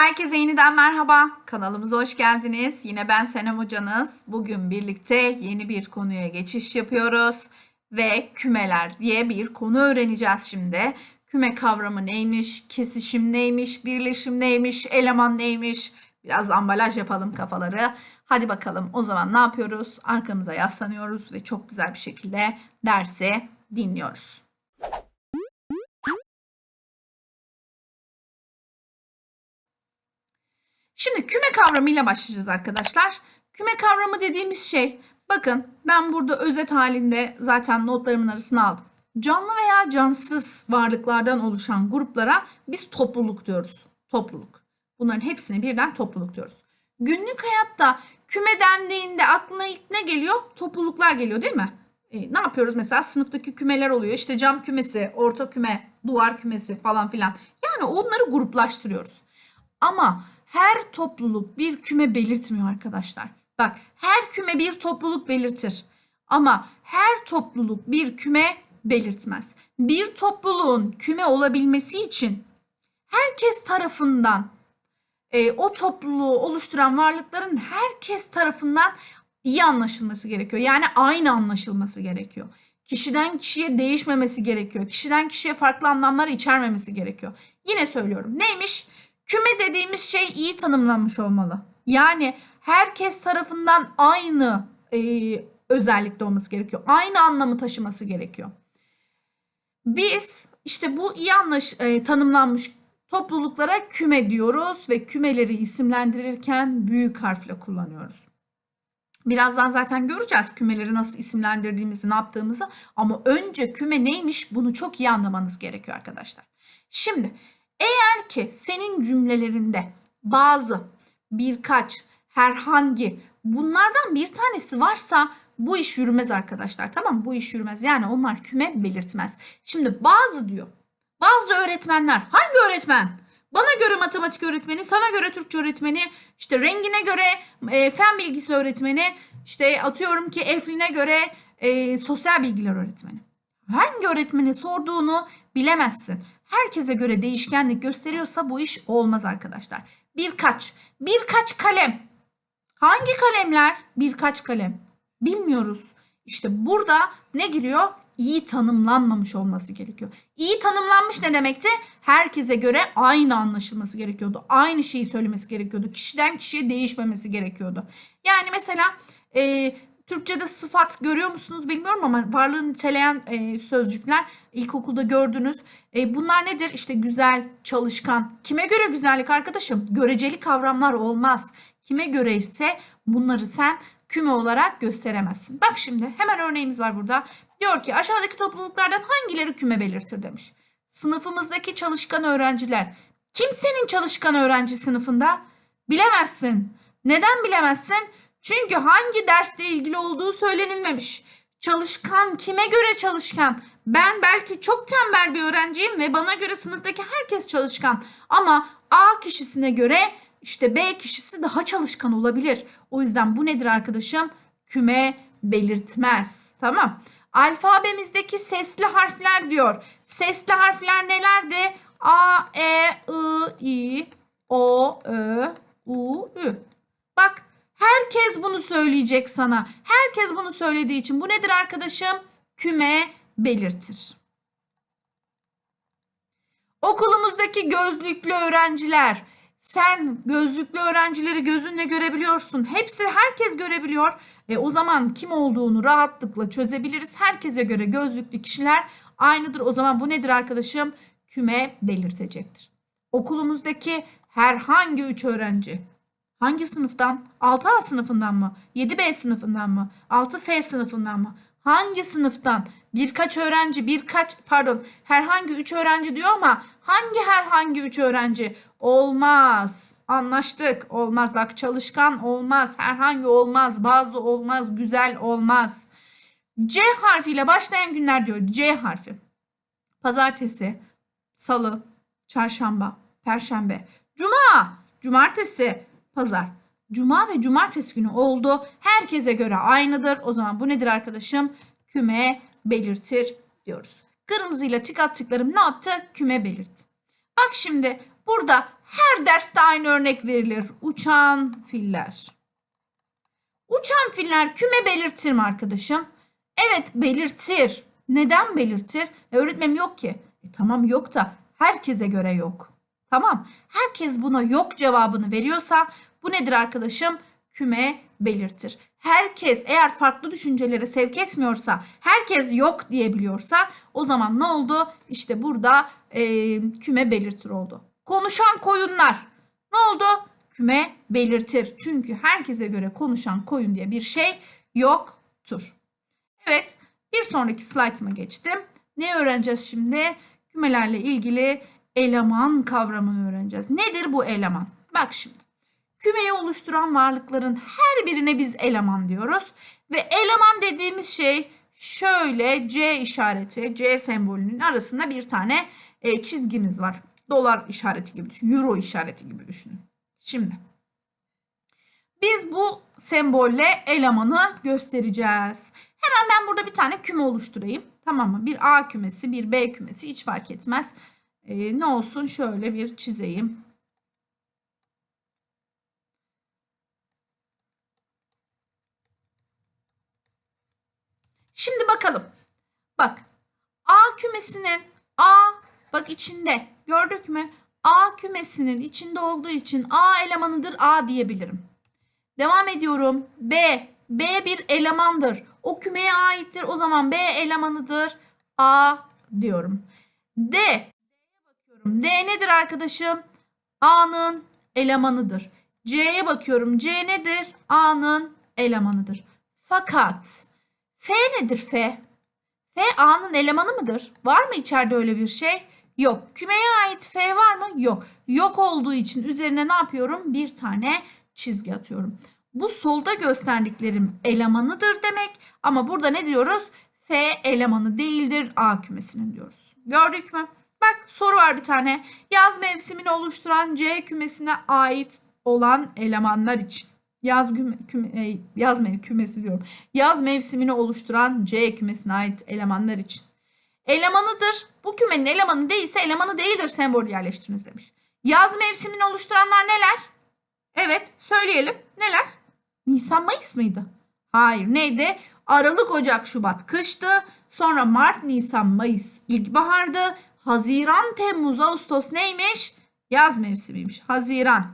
Herkese yeniden merhaba. Kanalımıza hoş geldiniz. Yine ben Senem hocanız. Bugün birlikte yeni bir konuya geçiş yapıyoruz. Ve kümeler diye bir konu öğreneceğiz şimdi. Küme kavramı neymiş, kesişim neymiş, birleşim neymiş, eleman neymiş. Biraz ambalaj yapalım kafaları. Hadi bakalım o zaman ne yapıyoruz? Arkamıza yaslanıyoruz ve çok güzel bir şekilde dersi dinliyoruz. Şimdi küme kavramıyla başlayacağız arkadaşlar. Küme kavramı dediğimiz şey bakın ben burada özet halinde zaten notlarımın arasına aldım. Canlı veya cansız varlıklardan oluşan gruplara biz topluluk diyoruz. Topluluk. Bunların hepsini birden topluluk diyoruz. Günlük hayatta küme dendiğinde aklına ilk ne geliyor? Topluluklar geliyor değil mi? E, ne yapıyoruz mesela sınıftaki kümeler oluyor. İşte cam kümesi, orta küme, duvar kümesi falan filan. Yani onları gruplaştırıyoruz. Ama her topluluk bir küme belirtmiyor arkadaşlar. Bak her küme bir topluluk belirtir. Ama her topluluk bir küme belirtmez. Bir topluluğun küme olabilmesi için herkes tarafından e, o topluluğu oluşturan varlıkların herkes tarafından iyi anlaşılması gerekiyor. Yani aynı anlaşılması gerekiyor. Kişiden kişiye değişmemesi gerekiyor. Kişiden kişiye farklı anlamlar içermemesi gerekiyor. Yine söylüyorum. Neymiş? Küme dediğimiz şey iyi tanımlanmış olmalı. Yani herkes tarafından aynı e, özellikte olması gerekiyor. Aynı anlamı taşıması gerekiyor. Biz işte bu iyi e, tanımlanmış topluluklara küme diyoruz ve kümeleri isimlendirirken büyük harfle kullanıyoruz. Birazdan zaten göreceğiz kümeleri nasıl isimlendirdiğimizi, ne yaptığımızı. Ama önce küme neymiş bunu çok iyi anlamanız gerekiyor arkadaşlar. Şimdi eğer ki senin cümlelerinde bazı, birkaç, herhangi bunlardan bir tanesi varsa bu iş yürümez arkadaşlar. Tamam? Bu iş yürümez. Yani onlar küme belirtmez. Şimdi bazı diyor. Bazı öğretmenler. Hangi öğretmen? Bana göre matematik öğretmeni, sana göre Türkçe öğretmeni, işte rengine göre e, fen bilgisi öğretmeni, işte atıyorum ki Eflin'e göre e, sosyal bilgiler öğretmeni. Hangi öğretmeni sorduğunu bilemezsin. Herkese göre değişkenlik gösteriyorsa bu iş olmaz arkadaşlar. Birkaç, birkaç kalem. Hangi kalemler? Birkaç kalem. Bilmiyoruz. İşte burada ne giriyor? İyi tanımlanmamış olması gerekiyor. İyi tanımlanmış ne demekti? Herkese göre aynı anlaşılması gerekiyordu. Aynı şeyi söylemesi gerekiyordu. Kişiden kişiye değişmemesi gerekiyordu. Yani mesela e, Türkçe'de sıfat görüyor musunuz bilmiyorum ama varlığını niteleyen e, sözcükler ilkokulda gördünüz. E, bunlar nedir? İşte güzel, çalışkan. Kime göre güzellik arkadaşım? Göreceli kavramlar olmaz. Kime göre ise bunları sen küme olarak gösteremezsin. Bak şimdi hemen örneğimiz var burada. Diyor ki aşağıdaki topluluklardan hangileri küme belirtir demiş. Sınıfımızdaki çalışkan öğrenciler. Kimsenin çalışkan öğrenci sınıfında? Bilemezsin. Neden bilemezsin? Çünkü hangi dersle ilgili olduğu söylenilmemiş. Çalışkan kime göre çalışkan? Ben belki çok tembel bir öğrenciyim ve bana göre sınıftaki herkes çalışkan. Ama A kişisine göre işte B kişisi daha çalışkan olabilir. O yüzden bu nedir arkadaşım? Küme belirtmez. Tamam. Alfabemizdeki sesli harfler diyor. Sesli harfler nelerdi? A, E, I, I, O, Ö, U, Ü. Bak herkes bunu söyleyecek sana. Herkes bunu söylediği için bu nedir arkadaşım? Küme belirtir. Okulumuzdaki gözlüklü öğrenciler. Sen gözlüklü öğrencileri gözünle görebiliyorsun. Hepsi herkes görebiliyor. E, o zaman kim olduğunu rahatlıkla çözebiliriz. Herkese göre gözlüklü kişiler aynıdır. O zaman bu nedir arkadaşım? Küme belirtecektir. Okulumuzdaki herhangi üç öğrenci hangi sınıftan? 6A sınıfından mı? 7B sınıfından mı? 6F sınıfından mı? Hangi sınıftan? Birkaç öğrenci, birkaç pardon, herhangi üç öğrenci diyor ama hangi herhangi üç öğrenci? Olmaz. Anlaştık. Olmaz. Bak çalışkan olmaz. Herhangi olmaz. Bazı olmaz. Güzel olmaz. C harfiyle başlayan günler diyor. C harfi. Pazartesi, salı, çarşamba, perşembe, cuma, cumartesi, pazar. Cuma ve cumartesi günü oldu. Herkese göre aynıdır. O zaman bu nedir arkadaşım? Küme belirtir diyoruz. Kırmızıyla tik attıklarım ne yaptı? Küme belirtti. Bak şimdi Burada her derste aynı örnek verilir. Uçan filler. Uçan filler küme belirtir mi arkadaşım? Evet belirtir. Neden belirtir? E, öğretmenim yok ki. E, tamam yok da herkese göre yok. Tamam. Herkes buna yok cevabını veriyorsa bu nedir arkadaşım? Küme belirtir. Herkes eğer farklı düşüncelere sevk etmiyorsa, herkes yok diyebiliyorsa o zaman ne oldu? İşte burada e, küme belirtir oldu. Konuşan koyunlar ne oldu? Küme belirtir. Çünkü herkese göre konuşan koyun diye bir şey yoktur. Evet, bir sonraki slaytıma geçtim. Ne öğreneceğiz şimdi? Kümelerle ilgili eleman kavramını öğreneceğiz. Nedir bu eleman? Bak şimdi. Kümeyi oluşturan varlıkların her birine biz eleman diyoruz. Ve eleman dediğimiz şey şöyle C işareti, C sembolünün arasında bir tane e, çizgimiz var. Dolar işareti gibi düşün, euro işareti gibi düşünün. Şimdi biz bu sembolle elemanı göstereceğiz. Hemen ben burada bir tane küme oluşturayım. Tamam mı? Bir A kümesi, bir B kümesi hiç fark etmez. Ee, ne olsun şöyle bir çizeyim. Şimdi bakalım. Bak. A kümesinin A bak içinde. Gördük mü? A kümesinin içinde olduğu için A elemanıdır A diyebilirim. Devam ediyorum. B. B bir elemandır. O kümeye aittir. O zaman B elemanıdır. A diyorum. D. bakıyorum. D nedir arkadaşım? A'nın elemanıdır. C'ye bakıyorum. C nedir? A'nın elemanıdır. Fakat F nedir F? F A'nın elemanı mıdır? Var mı içeride öyle bir şey? Yok. Kümeye ait F var mı? Yok. Yok olduğu için üzerine ne yapıyorum? Bir tane çizgi atıyorum. Bu solda gösterdiklerim elemanıdır demek. Ama burada ne diyoruz? F elemanı değildir A kümesinin diyoruz. Gördük mü? Bak soru var bir tane. Yaz mevsimini oluşturan C kümesine ait olan elemanlar için. Yaz, küme, küme, e, yaz mev, kümesi diyorum. Yaz mevsimini oluşturan C kümesine ait elemanlar için. Elemanıdır. Bu kümenin elemanı değilse elemanı değildir sembolü yerleştiriniz demiş. Yaz mevsimini oluşturanlar neler? Evet söyleyelim. Neler? Nisan Mayıs mıydı? Hayır neydi? Aralık, Ocak, Şubat kıştı. Sonra Mart, Nisan, Mayıs ilkbahardı. Haziran, Temmuz, Ağustos neymiş? Yaz mevsimiymiş. Haziran,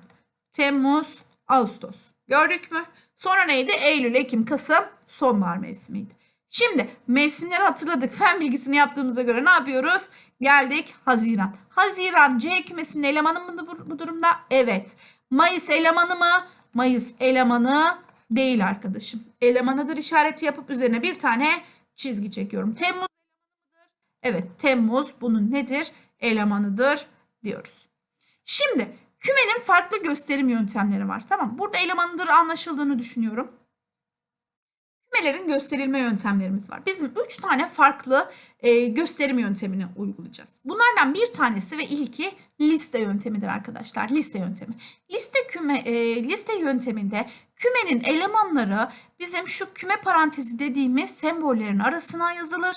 Temmuz, Ağustos. Gördük mü? Sonra neydi? Eylül, Ekim, Kasım sonbahar mevsimiydi. Şimdi mevsimleri hatırladık. Fen bilgisini yaptığımıza göre ne yapıyoruz? Geldik Haziran. Haziran C kümesinin elemanı mı bu, bu durumda? Evet. Mayıs elemanı mı? Mayıs elemanı değil arkadaşım. Elemanıdır işareti yapıp üzerine bir tane çizgi çekiyorum. Temmuz Evet Temmuz bunun nedir? Elemanıdır diyoruz. Şimdi kümenin farklı gösterim yöntemleri var. Tamam Burada elemanıdır anlaşıldığını düşünüyorum. Kümelerin gösterilme yöntemlerimiz var. Bizim üç tane farklı e, gösterim yöntemini uygulayacağız. Bunlardan bir tanesi ve ilki liste yöntemidir arkadaşlar. Liste yöntemi. Liste küme e, liste yönteminde kümenin elemanları bizim şu küme parantezi dediğimiz sembollerin arasına yazılır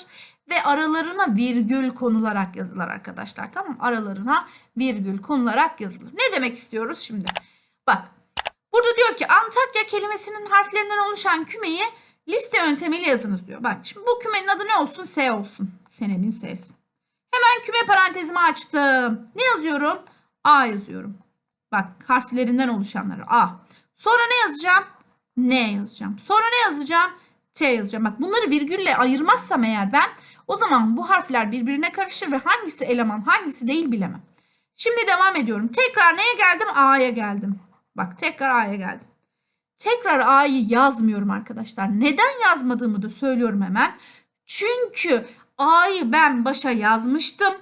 ve aralarına virgül konularak yazılır arkadaşlar. Tamam Aralarına virgül konularak yazılır. Ne demek istiyoruz şimdi? Bak burada diyor ki Antakya kelimesinin harflerinden oluşan kümeyi liste yöntemiyle yazınız diyor. Bak şimdi bu kümenin adı ne olsun? S olsun. Senemin S'si. Hemen küme parantezimi açtım. Ne yazıyorum? A yazıyorum. Bak harflerinden oluşanları A. Sonra ne yazacağım? N yazacağım. Sonra ne yazacağım? T yazacağım. Bak bunları virgülle ayırmazsam eğer ben o zaman bu harfler birbirine karışır ve hangisi eleman hangisi değil bilemem. Şimdi devam ediyorum. Tekrar neye geldim? A'ya geldim. Bak tekrar A'ya geldim. Tekrar A'yı yazmıyorum arkadaşlar. Neden yazmadığımı da söylüyorum hemen. Çünkü A'yı ben başa yazmıştım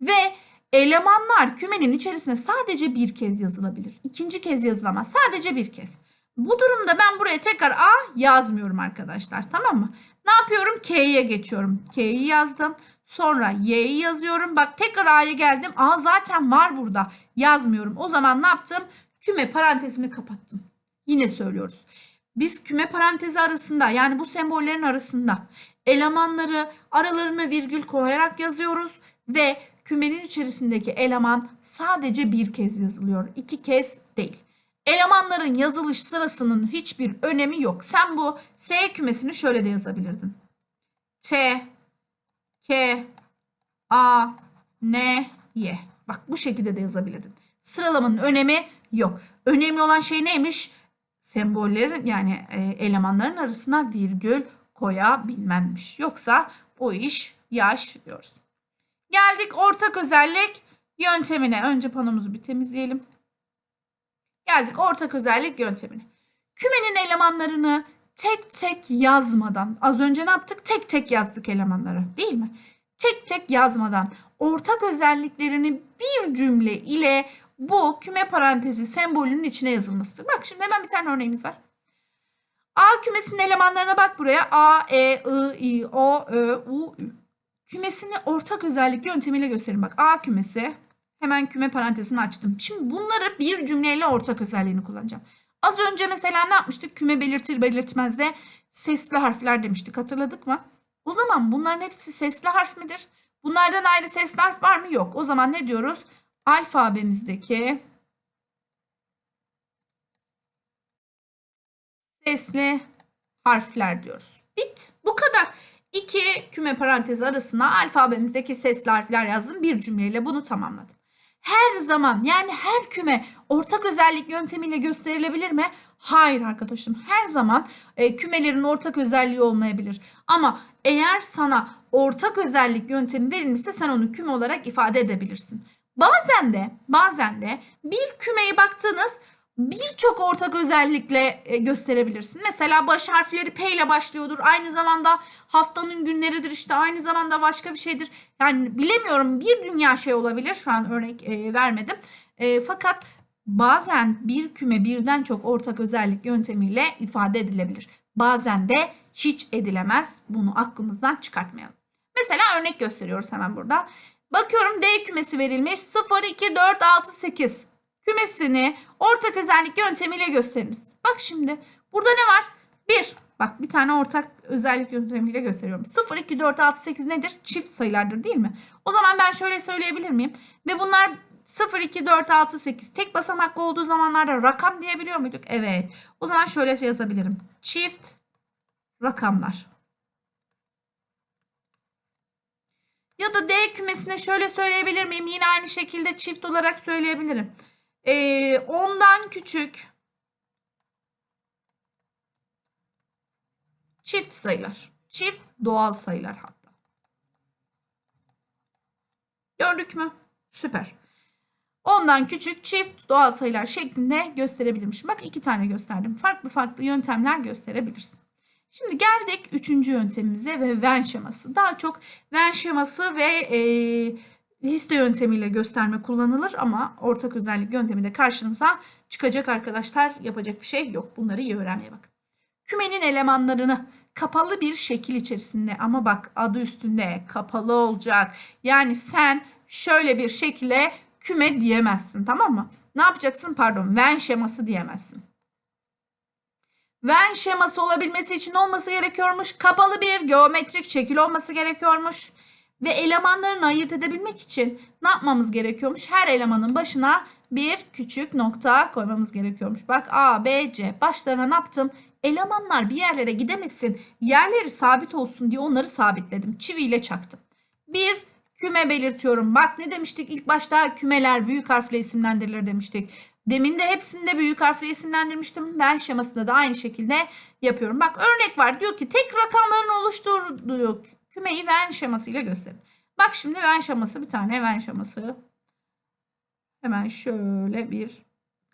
ve elemanlar kümenin içerisine sadece bir kez yazılabilir. İkinci kez yazılamaz. Sadece bir kez. Bu durumda ben buraya tekrar A yazmıyorum arkadaşlar. Tamam mı? Ne yapıyorum? K'ye geçiyorum. K'yi yazdım. Sonra Y'yi yazıyorum. Bak tekrar A'ya geldim. A zaten var burada. Yazmıyorum. O zaman ne yaptım? Küme parantezimi kapattım. Yine söylüyoruz. Biz küme parantezi arasında yani bu sembollerin arasında elemanları aralarına virgül koyarak yazıyoruz ve kümenin içerisindeki eleman sadece bir kez yazılıyor. iki kez değil. Elemanların yazılış sırasının hiçbir önemi yok. Sen bu S kümesini şöyle de yazabilirdin. T, K, A, N, Y. Bak bu şekilde de yazabilirdin. Sıralamanın önemi yok. Önemli olan şey neymiş? Sembollerin yani e, elemanların arasına virgül koyabilmenmiş. Yoksa o iş yaş diyoruz. Geldik ortak özellik yöntemine. Önce panomuzu bir temizleyelim. Geldik ortak özellik yöntemine. Kümenin elemanlarını tek tek yazmadan, az önce ne yaptık? Tek tek yazdık elemanları değil mi? Tek tek yazmadan ortak özelliklerini bir cümle ile bu küme parantezi sembolünün içine yazılmasıdır. Bak şimdi hemen bir tane örneğimiz var. A kümesinin elemanlarına bak buraya. A, E, I, I, O, Ö, U, Ü. Kümesini ortak özellik yöntemiyle göstereyim. Bak A kümesi. Hemen küme parantezini açtım. Şimdi bunları bir cümleyle ortak özelliğini kullanacağım. Az önce mesela ne yapmıştık? Küme belirtir belirtmez de sesli harfler demiştik. Hatırladık mı? O zaman bunların hepsi sesli harf midir? Bunlardan ayrı sesli harf var mı? Yok. O zaman ne diyoruz? Alfabemizdeki sesli harfler diyoruz. Bit. Bu kadar. İki küme parantezi arasına alfabemizdeki sesli harfler yazdım. Bir cümleyle bunu tamamladım. Her zaman yani her küme ortak özellik yöntemiyle gösterilebilir mi? Hayır arkadaşım. Her zaman e, kümelerin ortak özelliği olmayabilir. Ama eğer sana ortak özellik yöntemi verilmişse sen onu küme olarak ifade edebilirsin. Bazen de bazen de bir kümeye baktığınız birçok ortak özellikle e, gösterebilirsin. Mesela baş harfleri P ile başlıyordur. Aynı zamanda haftanın günleridir işte aynı zamanda başka bir şeydir. Yani bilemiyorum bir dünya şey olabilir. Şu an örnek e, vermedim. E, fakat bazen bir küme birden çok ortak özellik yöntemiyle ifade edilebilir. Bazen de hiç edilemez. Bunu aklımızdan çıkartmayalım. Mesela örnek gösteriyoruz hemen burada. Bakıyorum D kümesi verilmiş. 0, 2, 4, 6, 8 kümesini ortak özellik yöntemiyle gösteriniz. Bak şimdi burada ne var? 1. Bak bir tane ortak özellik yöntemiyle gösteriyorum. 0, 2, 4, 6, 8 nedir? Çift sayılardır değil mi? O zaman ben şöyle söyleyebilir miyim? Ve bunlar 0, 2, 4, 6, 8 tek basamaklı olduğu zamanlarda rakam diyebiliyor muyduk? Evet. O zaman şöyle şey yazabilirim. Çift rakamlar. Ya da D kümesine şöyle söyleyebilir miyim? Yine aynı şekilde çift olarak söyleyebilirim. Ee, ondan küçük çift sayılar. Çift doğal sayılar hatta. Gördük mü? Süper. Ondan küçük çift doğal sayılar şeklinde gösterebilirmişim. Bak iki tane gösterdim. Farklı farklı yöntemler gösterebilirsin. Şimdi geldik üçüncü yöntemimize ve Venn şeması. Daha çok Venn şeması ve e, liste yöntemiyle gösterme kullanılır ama ortak özellik yöntemi de karşınıza çıkacak arkadaşlar. Yapacak bir şey yok. Bunları iyi öğrenmeye bakın. Kümenin elemanlarını kapalı bir şekil içerisinde ama bak adı üstünde kapalı olacak. Yani sen şöyle bir şekilde küme diyemezsin tamam mı? Ne yapacaksın? Pardon Venn şeması diyemezsin. Venn şeması olabilmesi için olması gerekiyormuş. Kapalı bir geometrik şekil olması gerekiyormuş. Ve elemanlarını ayırt edebilmek için ne yapmamız gerekiyormuş? Her elemanın başına bir küçük nokta koymamız gerekiyormuş. Bak A, B, C başlarına ne yaptım? Elemanlar bir yerlere gidemesin, yerleri sabit olsun diye onları sabitledim. Çiviyle çaktım. Bir küme belirtiyorum. Bak ne demiştik ilk başta kümeler büyük harfle isimlendirilir demiştik. Demin de hepsinde büyük harfle isimlendirmiştim. Ben şemasında da aynı şekilde yapıyorum. Bak örnek var. Diyor ki tek rakamların oluşturduğu kümeyi Venn şemasıyla gösterin. Bak şimdi Venn şeması bir tane Venn şeması. Hemen şöyle bir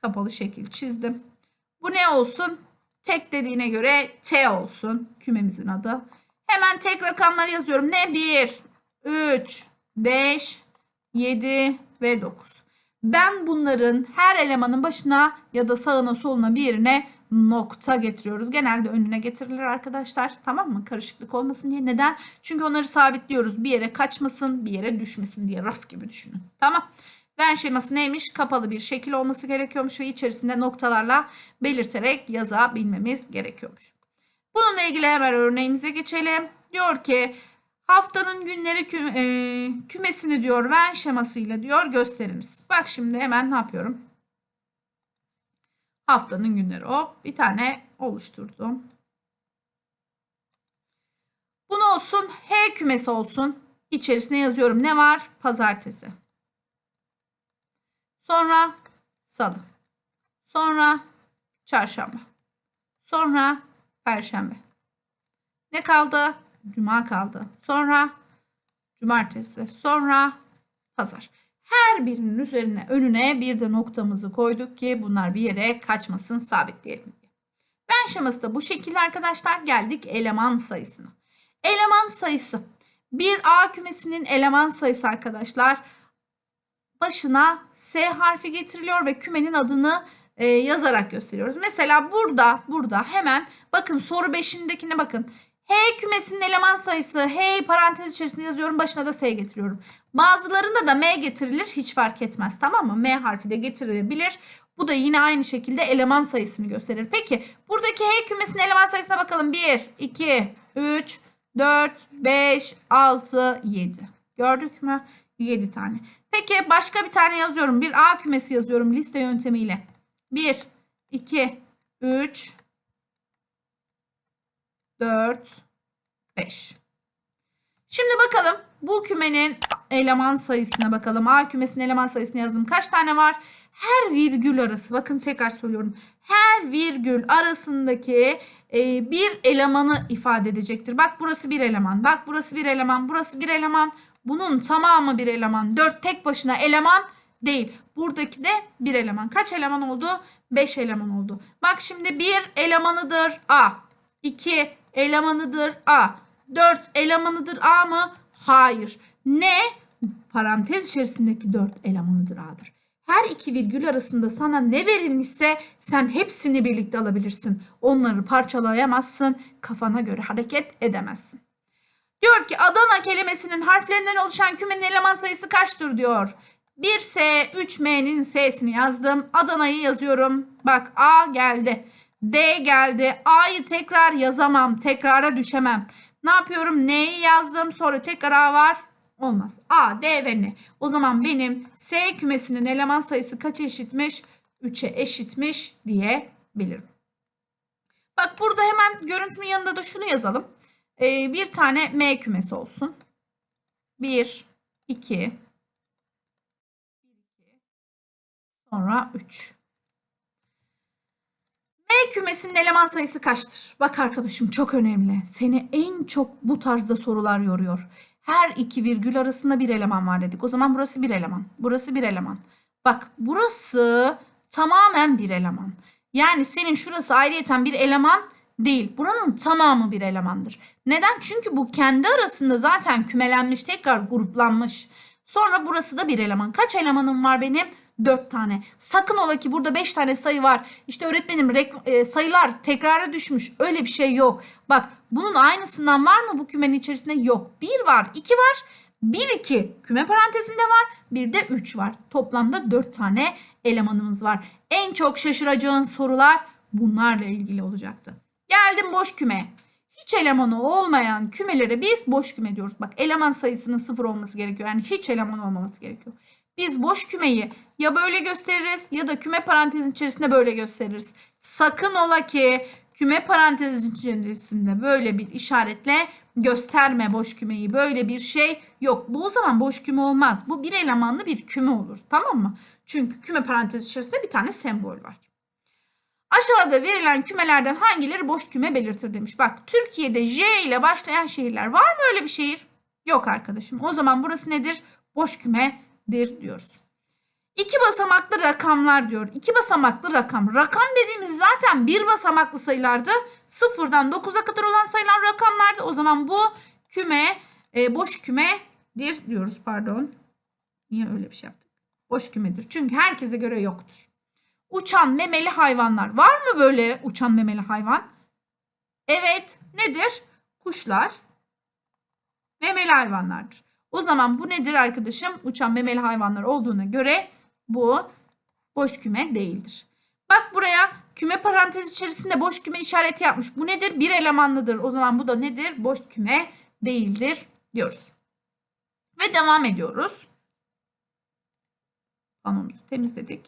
kapalı şekil çizdim. Bu ne olsun? Tek dediğine göre T olsun kümemizin adı. Hemen tek rakamları yazıyorum. Ne? 1, 3, 5, 7 ve 9. Ben bunların her elemanın başına ya da sağına soluna bir yerine nokta getiriyoruz. Genelde önüne getirilir arkadaşlar. Tamam mı? Karışıklık olmasın diye. Neden? Çünkü onları sabitliyoruz. Bir yere kaçmasın, bir yere düşmesin diye raf gibi düşünün. Tamam. Venn şeması neymiş? Kapalı bir şekil olması gerekiyormuş ve içerisinde noktalarla belirterek yazabilmemiz gerekiyormuş. Bununla ilgili hemen örneğimize geçelim. Diyor ki Haftanın günleri kü- e, kümesini diyor Venn şemasıyla diyor gösteriniz. Bak şimdi hemen ne yapıyorum? Haftanın günleri. Hop bir tane oluşturdum. Bunu olsun. H kümesi olsun. İçerisine yazıyorum. Ne var? Pazartesi. Sonra salı. Sonra çarşamba. Sonra perşembe. Ne kaldı? Cuma kaldı. Sonra cumartesi. Sonra pazar. Her birinin üzerine önüne bir de noktamızı koyduk ki bunlar bir yere kaçmasın sabitleyelim. Ben şeması da bu şekilde arkadaşlar geldik eleman sayısına. Eleman sayısı. Bir A kümesinin eleman sayısı arkadaşlar başına S harfi getiriliyor ve kümenin adını e, yazarak gösteriyoruz. Mesela burada burada hemen bakın soru 5'indekine bakın. H kümesinin eleman sayısı H parantez içerisinde yazıyorum başına da S getiriyorum. Bazılarında da M getirilir hiç fark etmez tamam mı? M harfi de getirilebilir. Bu da yine aynı şekilde eleman sayısını gösterir. Peki buradaki H kümesinin eleman sayısına bakalım. 1, 2, 3, 4, 5, 6, 7. Gördük mü? 7 tane. Peki başka bir tane yazıyorum. Bir A kümesi yazıyorum liste yöntemiyle. 1, 2, 3, 4, 5. Şimdi bakalım bu kümenin eleman sayısına bakalım. A kümesinin eleman sayısını yazdım. Kaç tane var? Her virgül arası bakın tekrar söylüyorum. Her virgül arasındaki e, bir elemanı ifade edecektir. Bak burası bir eleman. Bak burası bir eleman. Burası bir eleman. Bunun tamamı bir eleman. 4 tek başına eleman değil. Buradaki de bir eleman. Kaç eleman oldu? 5 eleman oldu. Bak şimdi bir elemanıdır A. 2 elemanıdır A. 4 elemanıdır A mı? Hayır. Ne? Parantez içerisindeki 4 elemanıdır A'dır. Her iki virgül arasında sana ne verilmişse sen hepsini birlikte alabilirsin. Onları parçalayamazsın. Kafana göre hareket edemezsin. Diyor ki Adana kelimesinin harflerinden oluşan kümenin eleman sayısı kaçtır diyor. 1S, 3M'nin S'sini yazdım. Adana'yı yazıyorum. Bak A geldi. D geldi. A'yı tekrar yazamam. Tekrara düşemem. Ne yapıyorum? N'yi yazdım. Sonra tekrar A var. Olmaz. A, D ve N. O zaman benim S kümesinin eleman sayısı kaça eşitmiş? 3'e eşitmiş diyebilirim. Bak burada hemen görüntümün yanında da şunu yazalım. Ee, bir tane M kümesi olsun. 1, 2, sonra 3. M kümesinin eleman sayısı kaçtır? Bak arkadaşım çok önemli. Seni en çok bu tarzda sorular yoruyor. Her iki virgül arasında bir eleman var dedik. O zaman burası bir eleman. Burası bir eleman. Bak burası tamamen bir eleman. Yani senin şurası ayrıyeten bir eleman değil. Buranın tamamı bir elemandır. Neden? Çünkü bu kendi arasında zaten kümelenmiş, tekrar gruplanmış. Sonra burası da bir eleman. Kaç elemanım var benim? 4 tane. Sakın ola ki burada 5 tane sayı var. İşte öğretmenim e, sayılar tekrara düşmüş. Öyle bir şey yok. Bak bunun aynısından var mı bu kümenin içerisinde? Yok. 1 var, 2 var. 1 2 küme parantezinde var. Bir de 3 var. Toplamda 4 tane elemanımız var. En çok şaşıracağın sorular bunlarla ilgili olacaktı. Geldim boş kümeye. Hiç elemanı olmayan kümelere biz boş küme diyoruz. Bak eleman sayısının sıfır olması gerekiyor. Yani hiç eleman olmaması gerekiyor. Biz boş kümeyi ya böyle gösteririz ya da küme parantezin içerisinde böyle gösteririz. Sakın ola ki küme parantezin içerisinde böyle bir işaretle gösterme boş kümeyi. Böyle bir şey yok. Bu o zaman boş küme olmaz. Bu bir elemanlı bir küme olur. Tamam mı? Çünkü küme parantez içerisinde bir tane sembol var. Aşağıda verilen kümelerden hangileri boş küme belirtir demiş. Bak Türkiye'de J ile başlayan şehirler var mı öyle bir şehir? Yok arkadaşım. O zaman burası nedir? Boş kümedir diyoruz. İki basamaklı rakamlar diyor. İki basamaklı rakam. Rakam dediğimiz zaten bir basamaklı sayılardı. Sıfırdan 9'a kadar olan sayılar rakamlardı. O zaman bu küme e, boş kümedir diyoruz. Pardon. Niye öyle bir şey yaptık? Boş kümedir. Çünkü herkese göre yoktur. Uçan memeli hayvanlar. Var mı böyle uçan memeli hayvan? Evet. Nedir? Kuşlar memeli hayvanlardır. O zaman bu nedir arkadaşım? Uçan memeli hayvanlar olduğuna göre bu boş küme değildir. Bak buraya küme parantez içerisinde boş küme işareti yapmış. Bu nedir? Bir elemanlıdır. O zaman bu da nedir? Boş küme değildir diyoruz. Ve devam ediyoruz. Panomuzu temizledik.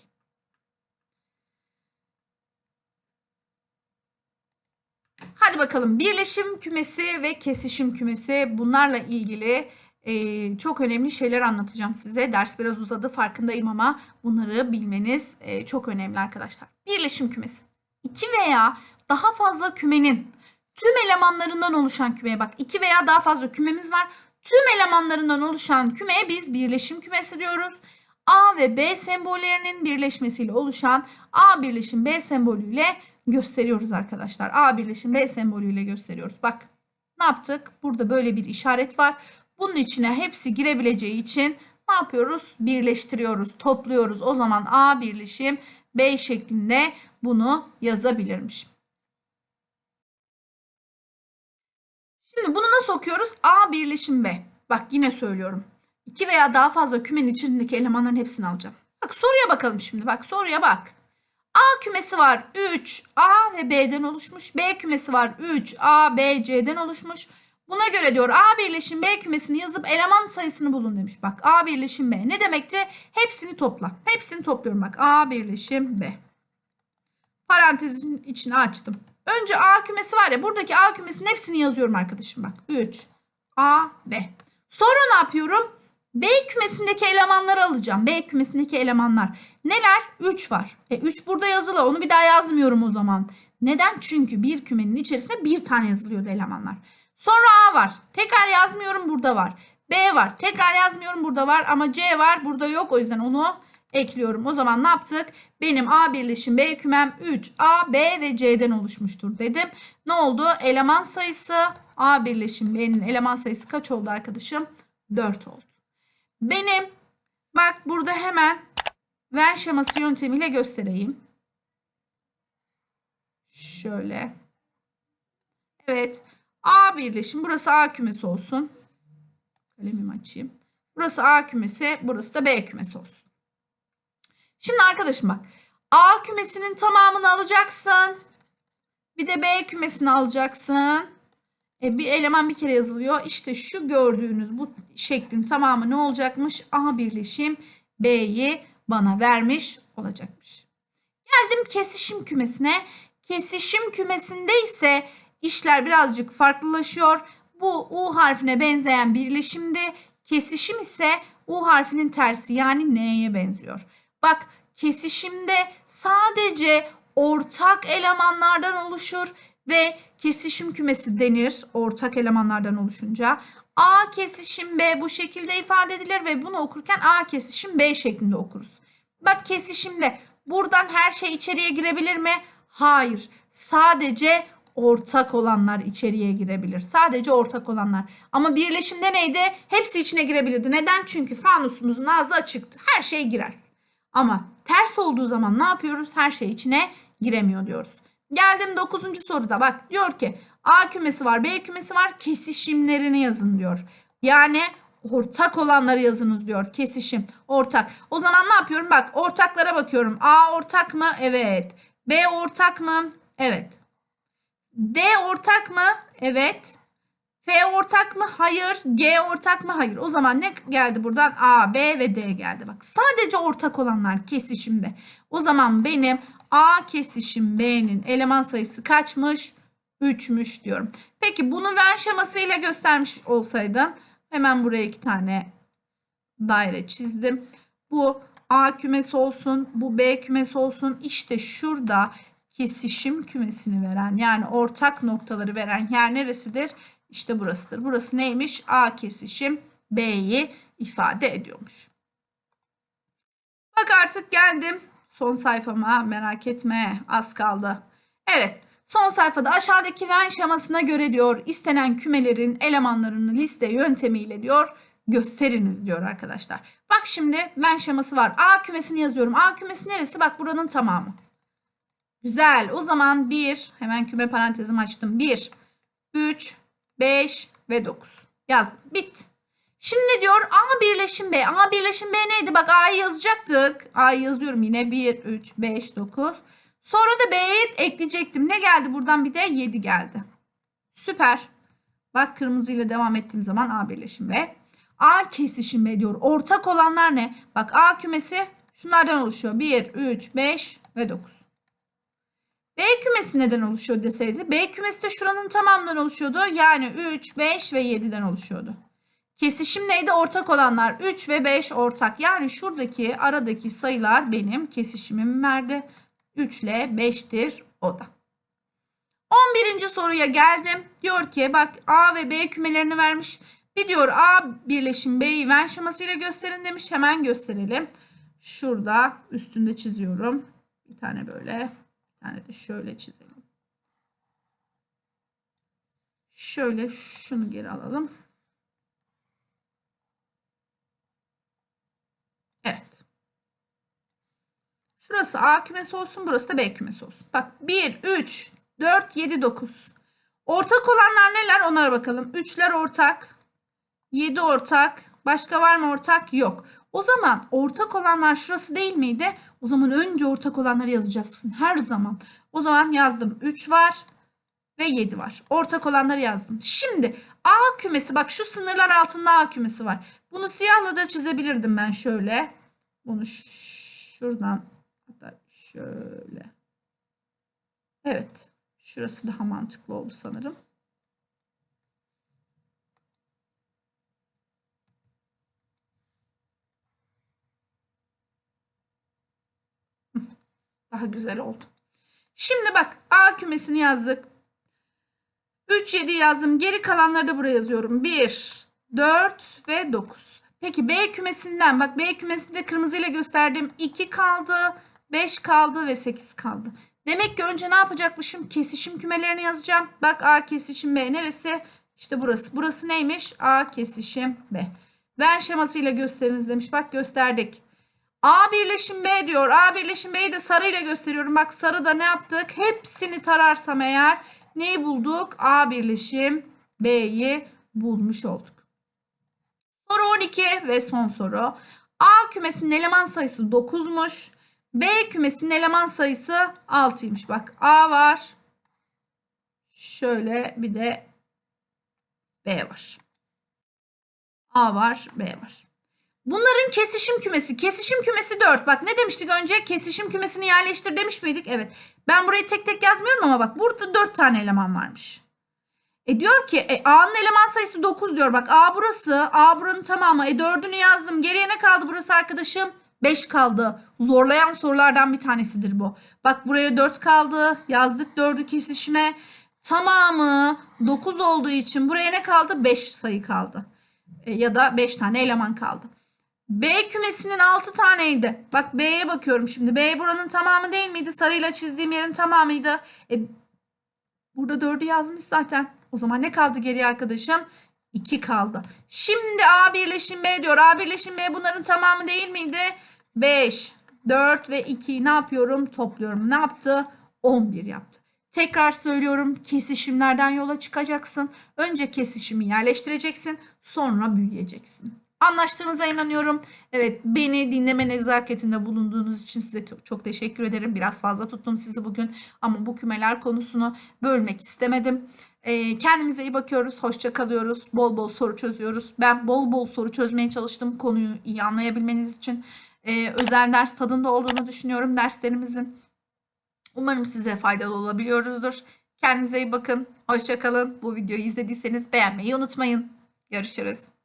Hadi bakalım birleşim kümesi ve kesişim kümesi bunlarla ilgili e, çok önemli şeyler anlatacağım size. Ders biraz uzadı farkındayım ama bunları bilmeniz e, çok önemli arkadaşlar. Birleşim kümesi. İki veya daha fazla kümenin tüm elemanlarından oluşan kümeye bak. iki veya daha fazla kümemiz var. Tüm elemanlarından oluşan kümeye biz birleşim kümesi diyoruz. A ve B sembollerinin birleşmesiyle oluşan A birleşim B sembolüyle gösteriyoruz arkadaşlar. A birleşim B sembolüyle gösteriyoruz. Bak ne yaptık? Burada böyle bir işaret var. Bunun içine hepsi girebileceği için ne yapıyoruz? Birleştiriyoruz, topluyoruz. O zaman A birleşim B şeklinde bunu yazabilirmiş. Şimdi bunu nasıl okuyoruz? A birleşim B. Bak yine söylüyorum. İki veya daha fazla kümenin içindeki elemanların hepsini alacağım. Bak soruya bakalım şimdi. Bak soruya bak. A kümesi var 3 A ve B'den oluşmuş. B kümesi var 3 A, B, C'den oluşmuş. Buna göre diyor A birleşim B kümesini yazıp eleman sayısını bulun demiş. Bak A birleşim B ne demekti? Hepsini topla. Hepsini topluyorum bak A birleşim B. Parantezin içine açtım. Önce A kümesi var ya buradaki A kümesinin hepsini yazıyorum arkadaşım bak. 3 A, B. Sonra ne yapıyorum? B kümesindeki elemanları alacağım. B kümesindeki elemanlar. Neler? 3 var. E 3 burada yazılı. Onu bir daha yazmıyorum o zaman. Neden? Çünkü bir kümenin içerisinde bir tane yazılıyordu elemanlar. Sonra A var. Tekrar yazmıyorum burada var. B var. Tekrar yazmıyorum burada var ama C var burada yok. O yüzden onu ekliyorum. O zaman ne yaptık? Benim A birleşim B kümem 3 A, B ve C'den oluşmuştur dedim. Ne oldu? Eleman sayısı A birleşim B'nin eleman sayısı kaç oldu arkadaşım? 4 oldu. Benim bak burada hemen Venn şeması yöntemiyle göstereyim. Şöyle. Evet. A birleşim. Burası A kümesi olsun. Kalemimi açayım. Burası A kümesi. Burası da B kümesi olsun. Şimdi arkadaşım bak. A kümesinin tamamını alacaksın. Bir de B kümesini alacaksın. E, bir eleman bir kere yazılıyor. İşte şu gördüğünüz bu şeklin tamamı ne olacakmış? A birleşim B'yi bana vermiş olacakmış. Geldim kesişim kümesine. Kesişim kümesinde ise işler birazcık farklılaşıyor. Bu U harfine benzeyen birleşimdi. Kesişim ise U harfinin tersi yani N'ye benziyor. Bak kesişimde sadece ortak elemanlardan oluşur ve kesişim kümesi denir ortak elemanlardan oluşunca. A kesişim B bu şekilde ifade edilir ve bunu okurken A kesişim B şeklinde okuruz. Bak kesişimde buradan her şey içeriye girebilir mi? Hayır. Sadece ortak olanlar içeriye girebilir. Sadece ortak olanlar. Ama birleşimde neydi? Hepsi içine girebilirdi. Neden? Çünkü fanusumuzun ağzı açıktı. Her şey girer. Ama ters olduğu zaman ne yapıyoruz? Her şey içine giremiyor diyoruz. Geldim 9. soruda. Bak diyor ki A kümesi var, B kümesi var. Kesişimlerini yazın diyor. Yani ortak olanları yazınız diyor. Kesişim, ortak. O zaman ne yapıyorum? Bak ortaklara bakıyorum. A ortak mı? Evet. B ortak mı? Evet. D ortak mı? Evet. F ortak mı? Hayır. G ortak mı? Hayır. O zaman ne geldi buradan? A, B ve D geldi. Bak sadece ortak olanlar kesişimde. O zaman benim A kesişim B'nin eleman sayısı kaçmış? 3'müş diyorum. Peki bunu Venn şemasıyla göstermiş olsaydım hemen buraya iki tane daire çizdim. Bu A kümesi olsun, bu B kümesi olsun. İşte şurada kesişim kümesini veren yani ortak noktaları veren yer neresidir? İşte burasıdır. Burası neymiş? A kesişim B'yi ifade ediyormuş. Bak artık geldim son sayfama merak etme az kaldı. Evet son sayfada aşağıdaki Venn şemasına göre diyor istenen kümelerin elemanlarını liste yöntemiyle diyor gösteriniz diyor arkadaşlar. Bak şimdi Venn şeması var. A kümesini yazıyorum. A kümesi neresi? Bak buranın tamamı. Güzel. O zaman 1 hemen küme parantezimi açtım. 1 3 5 ve 9. Yazdım. Bit. Şimdi diyor A birleşim B. A birleşim B neydi? Bak A'yı yazacaktık. A'yı yazıyorum yine. 1, 3, 5, 9. Sonra da B'ye ekleyecektim. Ne geldi buradan? Bir de 7 geldi. Süper. Bak kırmızıyla devam ettiğim zaman A birleşim B. A kesişim B diyor. Ortak olanlar ne? Bak A kümesi şunlardan oluşuyor. 1, 3, 5 ve 9. B kümesi neden oluşuyor deseydi. B kümesi de şuranın tamamından oluşuyordu. Yani 3, 5 ve 7'den oluşuyordu. Kesişim neydi? Ortak olanlar 3 ve 5 ortak. Yani şuradaki aradaki sayılar benim kesişimimi verdi. 3 ile 5'tir o da. 11. soruya geldim. Diyor ki bak A ve B kümelerini vermiş. Bir diyor A birleşim B'yi Venn şemasıyla gösterin demiş. Hemen gösterelim. Şurada üstünde çiziyorum. Bir tane böyle. Tane de şöyle çizelim. Şöyle şunu geri alalım. Evet. Şurası A kümesi olsun. Burası da B kümesi olsun. Bak 1, 3, 4, 7, 9. Ortak olanlar neler? Onlara bakalım. 3'ler ortak. 7 ortak. Başka var mı ortak? Yok. O zaman ortak olanlar şurası değil miydi? O zaman önce ortak olanları yazacaksın. Her zaman. O zaman yazdım. 3 var ve 7 var. Ortak olanları yazdım. Şimdi A kümesi bak şu sınırlar altında A kümesi var. Bunu siyahla da çizebilirdim ben şöyle. Bunu şuradan hatta şöyle. Evet. Şurası daha mantıklı oldu sanırım. Daha güzel oldu. Şimdi bak A kümesini yazdık. 3, 7 yazdım. Geri kalanları da buraya yazıyorum. 1, 4 ve 9. Peki B kümesinden bak B kümesinde kırmızıyla gösterdim. 2 kaldı, 5 kaldı ve 8 kaldı. Demek ki önce ne yapacakmışım? Kesişim kümelerini yazacağım. Bak A kesişim B neresi? İşte burası. Burası neymiş? A kesişim B. Venn şemasıyla gösteriniz demiş. Bak gösterdik. A birleşim B diyor. A birleşim B'yi de sarıyla gösteriyorum. Bak sarıda ne yaptık? Hepsini tararsam eğer neyi bulduk? A birleşim B'yi bulmuş olduk. Soru 12 ve son soru. A kümesinin eleman sayısı 9'muş. B kümesinin eleman sayısı 6'ymış. Bak A var. Şöyle bir de B var. A var, B var. Bunların kesişim kümesi. Kesişim kümesi 4. Bak ne demiştik önce? Kesişim kümesini yerleştir demiş miydik? Evet. Ben burayı tek tek yazmıyorum ama bak burada 4 tane eleman varmış. E diyor ki e, A'nın eleman sayısı 9 diyor. Bak A burası. A buranın tamamı. E 4'ünü yazdım. Geriye ne kaldı burası arkadaşım? 5 kaldı. Zorlayan sorulardan bir tanesidir bu. Bak buraya 4 kaldı. Yazdık 4'ü kesişime. Tamamı 9 olduğu için buraya ne kaldı? 5 sayı kaldı. E, ya da 5 tane eleman kaldı. B kümesinin 6 taneydi. Bak B'ye bakıyorum şimdi. B buranın tamamı değil miydi? Sarıyla çizdiğim yerin tamamıydı. E, burada 4'ü yazmış zaten. O zaman ne kaldı geriye arkadaşım? 2 kaldı. Şimdi A birleşim B diyor. A birleşim B bunların tamamı değil miydi? 5, 4 ve 2'yi ne yapıyorum? Topluyorum. Ne yaptı? 11 yaptı. Tekrar söylüyorum kesişimlerden yola çıkacaksın. Önce kesişimi yerleştireceksin. Sonra büyüyeceksin. Anlaştığınıza inanıyorum. Evet beni dinleme nezaketinde bulunduğunuz için size çok, çok teşekkür ederim. Biraz fazla tuttum sizi bugün ama bu kümeler konusunu bölmek istemedim. Ee, kendimize iyi bakıyoruz. Hoşça kalıyoruz. Bol bol soru çözüyoruz. Ben bol bol soru çözmeye çalıştım konuyu iyi anlayabilmeniz için. Ee, özel ders tadında olduğunu düşünüyorum derslerimizin. Umarım size faydalı olabiliyoruzdur. Kendinize iyi bakın. Hoşça kalın. Bu videoyu izlediyseniz beğenmeyi unutmayın. Görüşürüz.